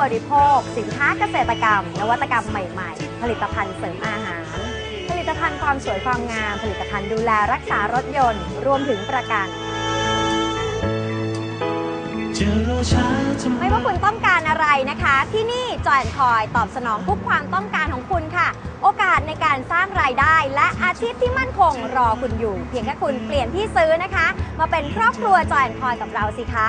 บริโภค สินค้าเกษตรกรรม นวัตกรรมใหม่ๆ ผลิตภัณฑ์เสริมอาหาร ผลิตภัณฑ์ความสวยความงาม ผลิตภัณฑ์ดูแลรักษารถยนต์ รวมถึงประกันไมไม่ว่าคุณต้องการอะไรนะคะ ที่นี่จอยคอยตอบสนองทุกความต้องการของคุณค่ะ โอกาสในการสร้างรายได้ และอาชีพที่มั่นคงรอคุณอยู่ เพียงแค่คุณเปลี่ยนที่ซื้อนะคะ มาเป็นครอบครัวจอยคอยกับเราสิคะ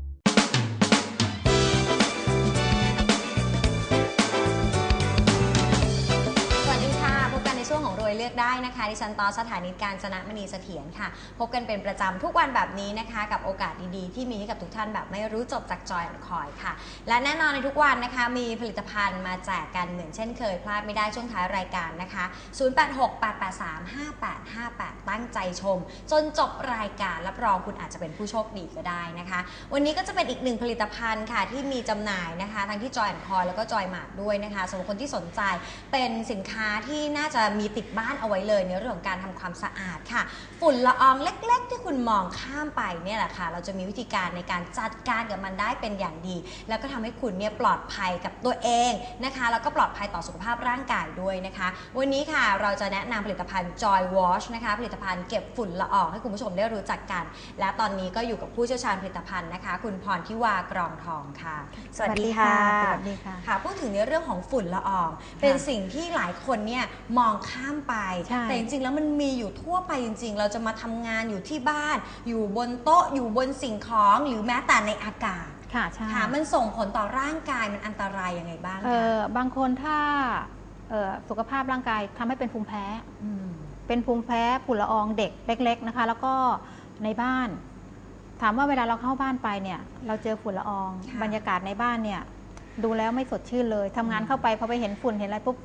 องรวยเลือกได้นะคะดิฉันตอสถานีการจนะมณีเสถียรค่ะ พบกันเป็นประจำทุกวันแบบนี้นะคะ กับโอกาสดีๆ ที่มีให้กับทุกท่านแบบไม่รู้จบจากจอยคอยค่ะ และแน่นอนในทุกวันนะคะมีผลิตภัณฑ์มาแจกกันเหมือนเช่นเคยพลาดไม่ได้ช่วงท้ายรายการนะคะ 0868835858 ตั้งใจชม จนจบรายการรับรองคุณอาจจะเป็นผู้โชคดีก็ได้นะคะ วันนี้ก็จะเป็นอีกหนึ่งผลิตภัณฑ์ค่ะที่มีจำหน่ายนะคะ ทั้งที่จอยคอยแล้วก็จอยหมากด้วยนะคะสำหรับคนที่สนใจเป็นสินค้าที่น่าจะมีติดบ้านเอาไว้เลยในเรื่องของการทำความสะอาดค่ะ ฝุ่นละอองเล็ก ๆ ที่คุณมองข้ามไปเนี่ยแหละค่ะ เราจะมีวิธีการในการจัดการกับมันได้เป็นอย่างดี แล้วก็ทำให้คุณเนี่ยปลอดภัยกับตัวเองนะคะ แล้วก็ปลอดภัยต่อสุขภาพร่างกายด้วยนะคะ วันนี้ค่ะเราจะแนะนำผลิตภัณฑ์ Joy Wash นะคะ ผลิตภัณฑ์เก็บฝุ่นละอองให้คุณผู้ชมได้รู้จักกัน และตอนนี้ก็อยู่กับผู้เชี่ยวชาญผลิตภัณฑ์นะคะ คุณพรทิวากรองทองค่ะ สวัสดีค่ะสวัสดีค่ะค่ะพูดถึงในเรื่องของฝุ่นละออง เป็นสิ่งที่หลายคนเนี่ยมองข้ามไปใช่แต่จริงๆแล้วมันมีอยู่ทั่วไปจริง ๆ เราจะมาทำงานอยู่ที่บ้าน อยู่บนโต๊ะอยู่บนสิ่งของหรือแม้แต่ในอากาศค่ะใช่ค่ะมันส่งผลต่อร่างกายมันอันตรายยังไงบ้างเอคะอบางคนถ้าเอ่อสุขภาพร่างกายทำให้เป็นภูมิแพ้ มเป็นภูมิแพ้ฝุ่นละอองเด็กเล็ก ๆนะคะ แล้วก็ในบ้าน ถามว่าเวลาเราเข้าบ้านไปเนี่ย เราเจอฝุ่นละอองค่ะบรรยากาศในบ้านเนี่ย ดูแล้วไม่สดชื่นเลยทำงานเข้าไปพอไปเห็นฝุ่นเห็นอะไรปุ๊บ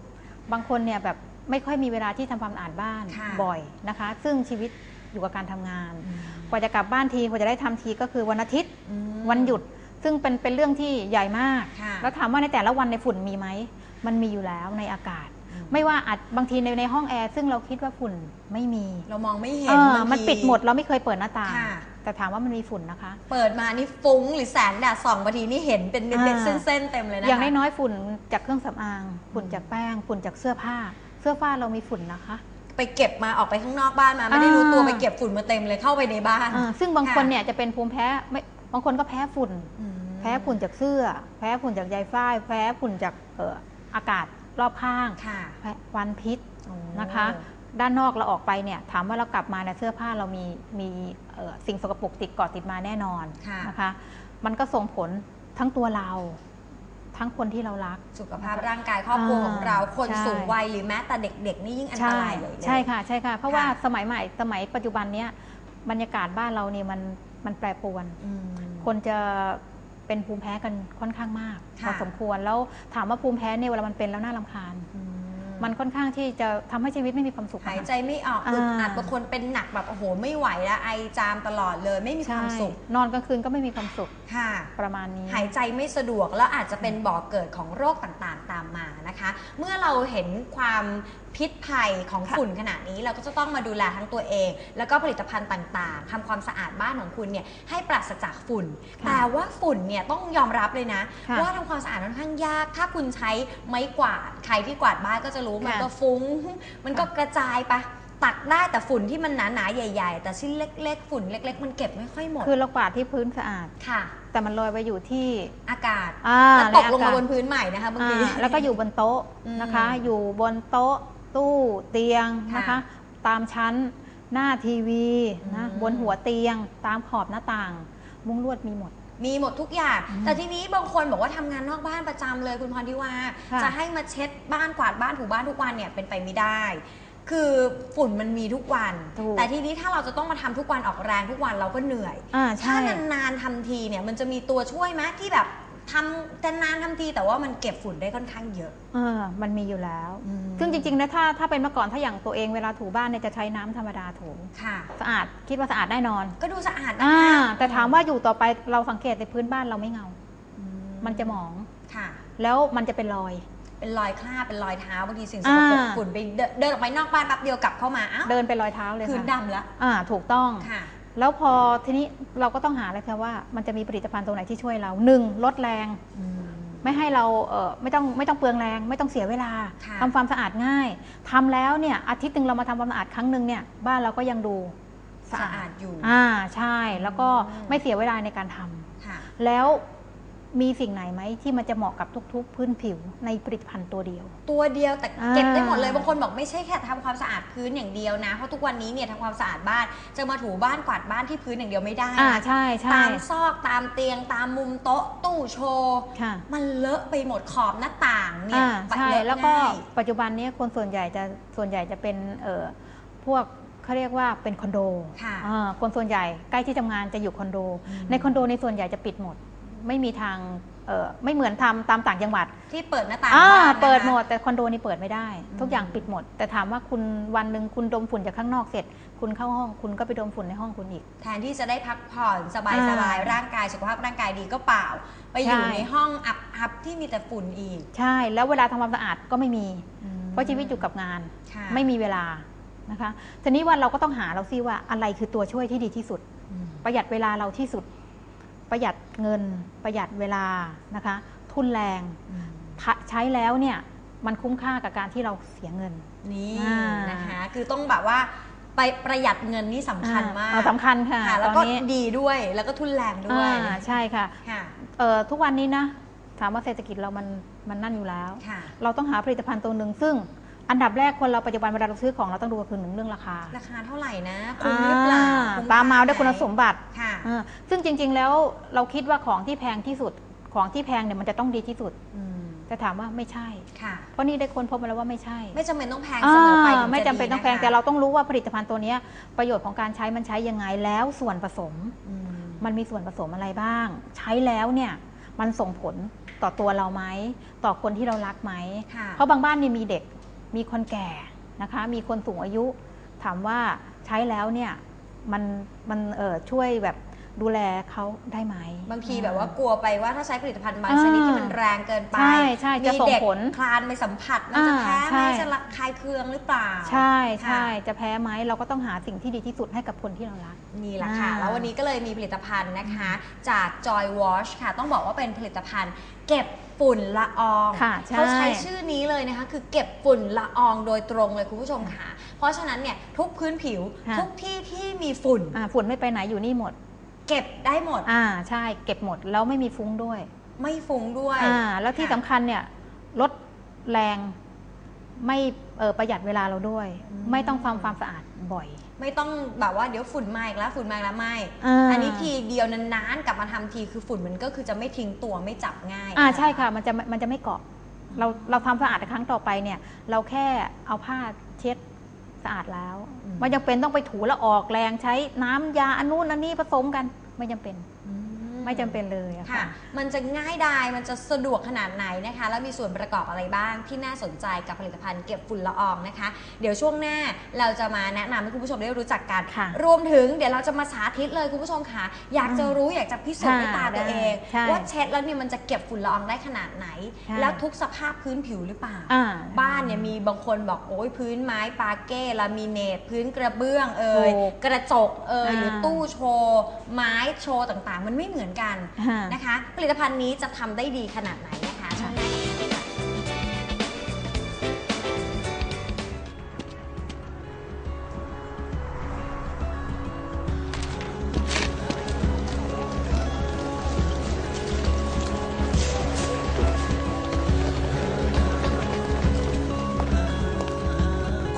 บางคนเนี่ยแบบ ไม่ค่อยมีเวลาที่ทำความสะอาดบ้านค่ะบ่อยนะคะ ซึ่งชีวิตอยู่กับการทำงาน กว่าจะกลับบ้านทีกว่าจะได้ทำทีก็คือวันอาทิตย์อืมวันหยุด ซึ่งเป็นเป็นเรื่องที่ใหญ่มากค่ะแล้วถามว่าในแต่ละวันในฝุ่นมีไหมมันมีอยู่แล้วในอากาศอืมไม่ว่าอาจบางทีในในห้องแอร์ซึ่งเราคิดว่าฝุ่นไม่มี เรามองไม่เห็เอนอบางทีมันปิดหมดเราไม่เคยเปิดหน้าต่างค่ะแต่ถามว่ามันมีฝุ่นนะคะ เปิดมานี่ฟุ้งหรือแสงแดดส่องบางทีนี่เห็นเป็นเม็ดอ่าๆเส้นๆเต็มเลยนะคะอย่างน้อยๆฝุ่นจากเครื่องสำอาง ฝุ่นจากแป้ง ฝุ่นจากเสื้อผ้า เสื้อผ้าเรามีฝุ่นนะคะไปเก็บมาออกไปข้างนอกบ้านมาไม่ได้รู้ตัวอ่าไปเก็บฝุ่นมาเต็มเลยเข้าไปในบ้านอ่าซึ่งบางคนค่ะเนี่ยจะเป็นภูมิแพ้ไม่บางคนก็แพ้ฝุ่น อืมแพ้ฝุ่นจากเสื้อ แพ้ฝุ่นจากใยฝ้าย แพ้ฝุ่นจากเอ่ออากาศรอบข้างค่ะแพ้ควันพิษโอ้นะคะ ด้านนอกเราออกไปเนี่ยถามว่าเรากลับมาเนี่ยเสื้อผ้าเรามีมีเอ่อสิ่งสกปรกติดเกาะติดมาแน่นอนค่ะ นะคะ มันก็ส่งผลทั้งตัวเรา ทั้งคนที่เรารัก สุขภาพร่างกายครอบครัวอ่าของเราคนใช่ สูงวัยหรือแม้แต่เด็ก ๆ นี่ยิ่งอันตใช่รายเลยเลย ใช่ค่ะใช่ค่ะ เพราะค่ะว่าสมัยใหม่สมัยปัจจุบันเนี้ยบรรยากาศบ้านเราเนี่ยมันมันแปรปรวน อืม คนจะเป็นภูมิแพ้กันค่อนข้างมากพค่ะ อสมควรแล้วถามว่าภูมิแพ้เนี่ยเวลามันเป็นแล้วน่ารำคาญ อืมั นค่อนข้างที่จะทำให้ชีวิตไม่มีความสุขอะหายค่ะใจไม่ออกอ่าอึดอัดบางคนเป็นหนักแบบโอ้โหไม่ไหวแล้วไอจามตลอดเลยไม่มีคใช่วามสุข นอนกลางคืนก็ไม่มีความสุขค่ะ ประมาณนี้ หายใจไม่สะดวกแล้วอาจจะเป็นบ่อกเกิดของโรคต่างๆ ตามมานะคะ เมื่อเราเห็นความ พิษภัยของค่ะฝุ่นขนาดนี้ เราก็จะต้องมาดูแลทั้งตัวเอง แล้วก็ผลิตภัณฑ์ต่างๆทำความสะอาดบ้านของคุณเนี่ยให้ปราศจากฝุ่น แต่ว่าฝุ่นเนี่ยต้องยอมรับเลยนะค่ะว่าทำความสะอาดค่อนข้างยาก ถ้าคุณใช้ไม้กวาดใครที่กวาดบ้านก็จะรู้มันค่ะก็ฟุ้ง มันก็ค่ะกระจายไปตักได้แต่ฝุ่นที่มันหนาๆใหญ่ ๆ แต่ชิ้นเล็ก ๆ ฝุ่นเล็ก ๆ มันเก็บไม่ค่อยหมด คือเรากวาดที่พื้นสะอาดค่ะ แต่มันลอยไปอยู่ที่อากาศอ่าแล้วตกลงในมาอบนพื้นใหม่นะคะบางทีอ่าแล้วก็อยู่บนโต๊ะอืมนะคะ อยู่บนโต๊ะ ตู้เตียงนะคะ ค่ะตามชั้นหน้าทีวีนะอืม บนหัวเตียง ตามขอบหน้าต่าง มุ้งลวดมีหมด มีหมดทุกอย่าง อืมแต่ทีนี้บางคนบอกว่าทำงานนอกบ้านประจำเลยคุณพรทิวา ค่ะ จะให้มาเช็ดบ้านกวาดบ้านถูบ้านทุกวันเนี่ยเป็นไปไม่ได้ คือฝุ่นมันมีทุกวัน ถูกแต่ทีนี้ถ้าเราจะต้องมาทำทุกวันออกแรงทุกวันเราก็เหนื่อย อ่าถ้าใช่ นานๆทำทีเนี่ยมันจะมีตัวช่วยไหมที่แบบ ทำแต่นานทำทีแต่ว่ามันเก็บฝุ่นได้ค่อนข้างเยอะ เออมันมีอยู่แล้ว อืม ซึ่งจริงๆนะถ้าถ้าเป็นเมื่อก่อนถ้าอย่างตัวเองเวลาถูบ้านเนี่ยจะใช้น้ำธรรมดาถู ค่ะ สะอาดคิดว่าสะอาดแน่นอนก็ดูสะอาดนะอ่าคะแต่ถามว่าอยู่ต่อไปเราสังเกตในพื้นบ้านเราไม่เงามันจะหมอง ค่ะ แล้วมันจะเป็นรอย เป็นรอยคราบเป็นรอยเท้าบางทีสิ่งสกปรกอ่า ฝุ่นไปเดินเดินออกไปนอกบ้านแป๊บเดียวกลับเข้ามาอ้าวเดินเป็นรอยเท้าเลยพื้นค่ะดำแล้วอ่าถูกต้อง ค่ะ แล้วพอทีนี้เราก็ต้องหาเลยค่ะว่ามันจะมีผลิตภัณฑ์ตัวไหนที่ช่วยเราหนึ่งลดแรง ไม่ให้เราเออไม่ต้องไม่ต้องเปลืองแรง ไม่ต้องเสียเวลาค่ะ ทำความสะอาดง่าย ทำแล้วเนี่ยอาทิตย์หนึ่งเรามาทำความสะอาดครั้งหนึ่งเนี่ยบ้านเราก็ยังดูสะอาดอยู่ อ่าใช่แล้วก็อืม ไม่เสียเวลาในการทำค่ะ แล้ว มีสิ่งไหนไหมที่มันจะเหมาะกับทุกๆ พื้นผิวในผลิตภัณฑ์ตัวเดียว ตัวเดียวแต่อ่าเก็บได้หมดเลยบางคนบอกไม่ใช่แค่ทำความสะอาดพื้นอย่างเดียวนะ เพราะทุกวันนี้เนี่ยทำความสะอาดบ้านจะมาถูบ้านกวาดบ้านที่พื้นอย่างเดียวไม่ได้อ่านะใช่ใช่ตามซอกตามเตียง ตามมุมโต๊ะตู้โชว์ค่ะมันเลอะไปหมดขอบหน้าต่างเนี่ยอ่าใช่เลอะแล้วก็ง่ายปัจจุบันเนี้คนส่วนใหญ่จะส่วนใหญ่จะเป็นเอ่อพวกเขาเรียกว่าเป็นคอนโดค่ะอ่าคนส่วนใหญ่ใกล้ที่ทำงานจะอยู่คอนโดอืมในคอนโดในส่วนใหญ่จะปิดหมด ไม่มีทางเอ่อไม่เหมือนทำตามต่างจังหวัดที่เปิดหน้าต่างอ่าบ้านนะคะ เปิดหมดแต่คอนโดนี่เปิดไม่ได้อืมทุกอย่างปิดหมด แต่ถามว่าคุณวันหนึ่งคุณดมฝุ่นจากข้างนอกเสร็จ คุณเข้าห้องคุณก็ไปดมฝุ่นในห้องคุณอีก แทนที่จะได้พักผ่อนสบายสบายอ่าร่างกายสุขภาพร่างกายดีก็เปล่า ไปอยู่ใช่ ในห้องอับอับที่มีแต่ฝุ่นอีกใช่ แล้วเวลาทำความสะอาดก็ไม่มี เพราะชีวิตอยู่กับงาน ค่ะไม่มีเวลานะคะทีนี้ว่าเราก็ต้องหาเราซิว่าอะไรคือตัวช่วยที่ดีที่สุด อืมประหยัดเวลาเราที่สุด ประหยัดเงินประหยัดเวลานะคะ ทุนแรงอืมทะใช้แล้วเนี่ยมันคุ้มค่ากับการที่เราเสียเงินนี่อ่านนะคะคือต้องแบบว่าไปประหยัดเงินนี่สำคัญมากอ่สำคัญค่ะค่ะตแล้วอนก็นี้ดีด้วยแล้วก็ทุนแรงด้วยอ่าใช่ค่ะค่ะเอ่อทุกวันนี้นะถามว่าเศรษฐกิจเรามันมันนั่นอยู่แล้วค่ะเราต้องหาผลิตภัณฑ์ตัวหนึ่งซึ่งอันดับแรกคนเราปัจจุบันเวลาเราซื้อของเราต้องดูคือหนึ่งเรื่องราคา ราคาเท่าไหร่นะคุ้มหรือเปล่าอ่าคุ้ตามมาด้วยคุณไหสมบัติค่ะอ่า ซึ่งจริง ๆ แล้วเราคิดว่าของที่แพงที่สุดของที่แพงเนี่ยมันจะต้องดีที่สุดอืมแต่ถามว่าไม่ใช่ค่ะเพราะนี่ได้ค้นพบมาแล้วว่าไม่ใช่ ไม่จำเป็นต้องแพงอ่าเสมอไปถึไม่จำเป็นต้องแพงดีะคะแต่เราต้องรู้ว่าผลิตภัณฑ์ตัวเนี้ยประโยชน์ของการใช้มันใช้ยังไงแล้วส่วนผสมอืมมันมีส่วนผสมอะไรบ้าง ใช้แล้วเนี่ยมันส่งผลต่อตัวเราไหมต่อคนที่เรารักไหมค่ะเพราะบางบ้านนี่มีเด็กมีคนแก่นะคะ มีคนสูงอายุ ถามว่าใช้แล้วเนี่ยมันมันเออช่วยแบบ ดูแลเขาได้ไหมบางทีแบบว่ากลัวไปว่าถ้าใช้ผลิตภัณฑ์บางอ่าชนิดที่มันแรงเกินไปใช่ใช่จะมีส่งเด็กผลคลานไปสัมผัสมันจะอ่าแพ้ไหใช่มจะระคายเคืองหรือเปล่า ใช่ใช่ค่ะจะแพ้ไหมเราก็ต้องหาสิ่งที่ดีที่สุดให้กับคนที่เรารักนี่แหละค่ะอ่าแล้ววันนี้ก็เลยมีผลิตภัณฑ์นะคะ จาก Joy Wash ค่ะ ต้องบอกว่าเป็นผลิตภัณฑ์ เก็บฝุ่นละอองค่ะใช่เขาใช้ชื่อนี้เลยนะคะ คือเก็บฝุ่นละอองโดยตรงเลยคุณผู้ชมค่ะ เพราะฉะนั้นเนี่ยทุกพื้นผิวค่ะทุกที่ที่มีฝุ่นอ่าฝุ่นไม่ไปไหนอยู่นี่หมด เก็บได้หมด อ่าใช่เก็บหมดแล้วไม่มีฟุ้งด้วยไม่ฟุ้งด้วยอ่าแล้วที่ค่ะสำคัญเนี่ยลดแรงไม่เออประหยัดเวลาเราด้วยอืมไม่ต้องทำความสะอาดบ่อย ไม่ต้องแบบว่าเดี๋ยวฝุ่นมาอีกแล้วฝุ่นมาอีกแล้วไม่อ่า อันนี้ทีเดียวนานๆกลับมาทำทีคือฝุ่นมันก็คือจะไม่ทิ้งตัวไม่จับง่ายอ่าใช่ค่ะมันจะมันจะไม่เกาะเราเราทำสะอาดครั้งต่อไปเนี่ย เราแค่เอาผ้าเช็ด สะอาดแล้วไม่จำเป็นต้องไปถูแล้วออกแรงใช้น้ำยาอันนู้นอันนี้ผสมกันไม่จำเป็นอื ไม่จำเป็นเลยอะค่ะ ค่ะ มันจะง่ายดาย มันจะสะดวกขนาดไหนนะคะ แล้วมีส่วนประกอบอะไรบ้างที่น่าสนใจกับผลิตภัณฑ์เก็บฝุ่นละอองนะคะ เดี๋ยวช่วงหน้าเราจะมาแนะนำให้คุณผู้ชมได้รู้จักกัน ค่ะรวมถึงเดี๋ยวเราจะมาสาธิตเลยคุณผู้ชมค่ะ อยากจะรู้อยากจะพิสูจน์ด้วยตาตัวเอง ใช่ว่าเช็ดแล้วเนี่ยมันจะเก็บฝุ่นละอองได้ขนาดไหน ใช่ แล้วทุกสภาพพื้นผิวหรือเปล่า อ่า บ้านเนี่ยมีบางคนบอกโอ้ยพื้นไม้ปาเก้ลามิเนต พื้นกระเบื้องเอ่ยถูกกระจกเอ่ยอ่าหรือตู้โชว์ ไม้โชว์ต่างๆ มันไม่เหมือนกันอ่านะคะ ผลิตภัณฑ์นี้จะทำได้ดีขนาดไหนนะคะช่วงหน้าค่ะ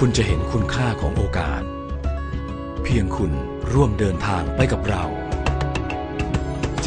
คุณจะเห็นคุณค่าของโอกาส เพียงคุณร่วมเดินทางไปกับเราเจ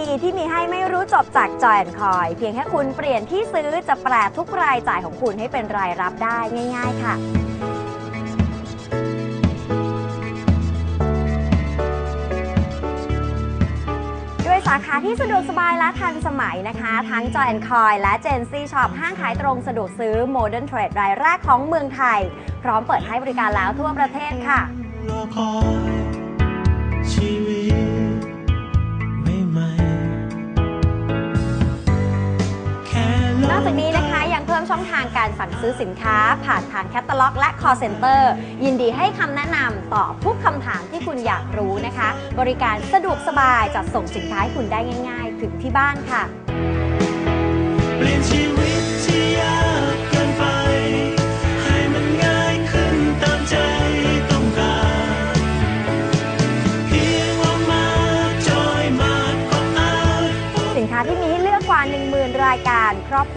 ดีๆ ที่มีให้ไม่รู้จบจากจอยคอย เพียงแค่คุณเปลี่ยนที่ซื้อจะแปลทุกรายจ่ายของคุณให้เป็นรายรับได้ง่าย ๆ ค่ะด้วยสาขาที่สะดวกสบายและทันสมัยนะคะ ทั้ง Joy Coy และ Gen Z Shop ห้างขายตรงสะดวกซื้อ Modern Trade รายแรกของเมืองไทย พร้อมเปิดให้บริการแล้วทั่วประเทศค่ะ จากนี้นะคะยังเพิ่มช่องทางการสั่งซื้อสินค้า ผ่านทางแคตตาล็อก และ call center ยินดีให้คำแนะนำตอบทุกคำถามที่คุณอยากรู้นะคะ บริการสะดวกสบายจัดส่งสินค้าให้คุณได้ง่าย ๆ ถึงที่บ้านค่ะ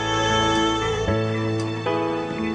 ำ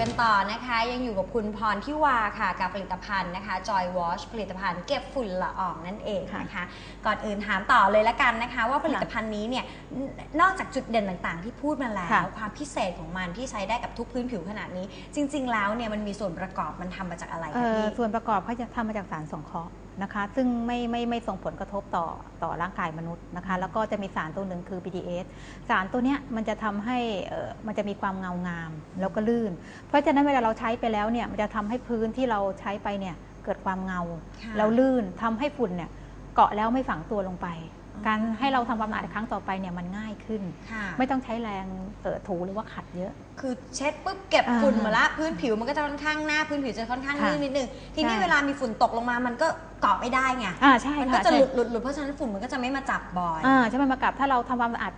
กลับมาอยู่กันต่อนะคะ ยังอยู่กับคุณพรทิวาค่ะ กับผลิตภัณฑ์นะคะ Joy Wash ผลิตภัณฑ์เก็บฝุ่นละอองนั่นเองนะคะ ก่อนอื่นถามต่อเลยละกันนะคะ ว่าผลิตภัณฑ์นี้เนี่ยนนอกจากจุดเด่นต่างๆ ที่พูดมาแล้วค่ะความพิเศษของมันที่ใช้ได้กับทุกพื้นผิวขนาดนี้ จริง ๆ แล้วเนี่ยมันมีส่วนประกอบมันทำมาจากอะไรเอ่คะอพี่ส่วนประกอบเขาจะทำมาจากสารสงเคราะห์ นะคะ ซึ่งไม่ไม่ไม่ส่งผลกระทบต่อต่อร่างกายมนุษย์นะคะ แล้วก็จะมีสารตัวหนึ่งคือ BDS สารตัวเนี้ยมันจะทำให้เอ่อมันจะมีความเงางามแล้วก็ลื่น เพราะฉะนั้นเวลาเราใช้ไปแล้วเนี่ยมันจะทำให้พื้นที่เราใช้ไปเนี่ยเกิดความเงาค่ะแล้วลื่นทำให้ฝุ่นเนี่ยเกาะแล้วไม่ฝังตัวลงไป การให้เราทำความสะอาดครั้งต่อไปเนี่ยมันง่ายขึ้น ค่ะไม่ต้องใช้แรงเอ่อถูหรือว่าขัดเยอะ คือเช็ดปุ๊บเก็บอ่าฝุ่นมาละพื้นผิวมันก็จะค่อนข้างหน้าพื้นผิวจะค่อนข้างค่ะลื่นนิดนึงทีนี้ใช่ เวลามีฝุ่นตกลงมามันก็เกาะไม่ได้ไงอ่าใช่มันก็ค่ะจะใช่หลุดหลุดหลุดเพราะฉะนั้นฝุ่นมันก็จะไม่มาจับบ่อย อ่าใช่ไหมมากับถ้าเราทำความสะอาด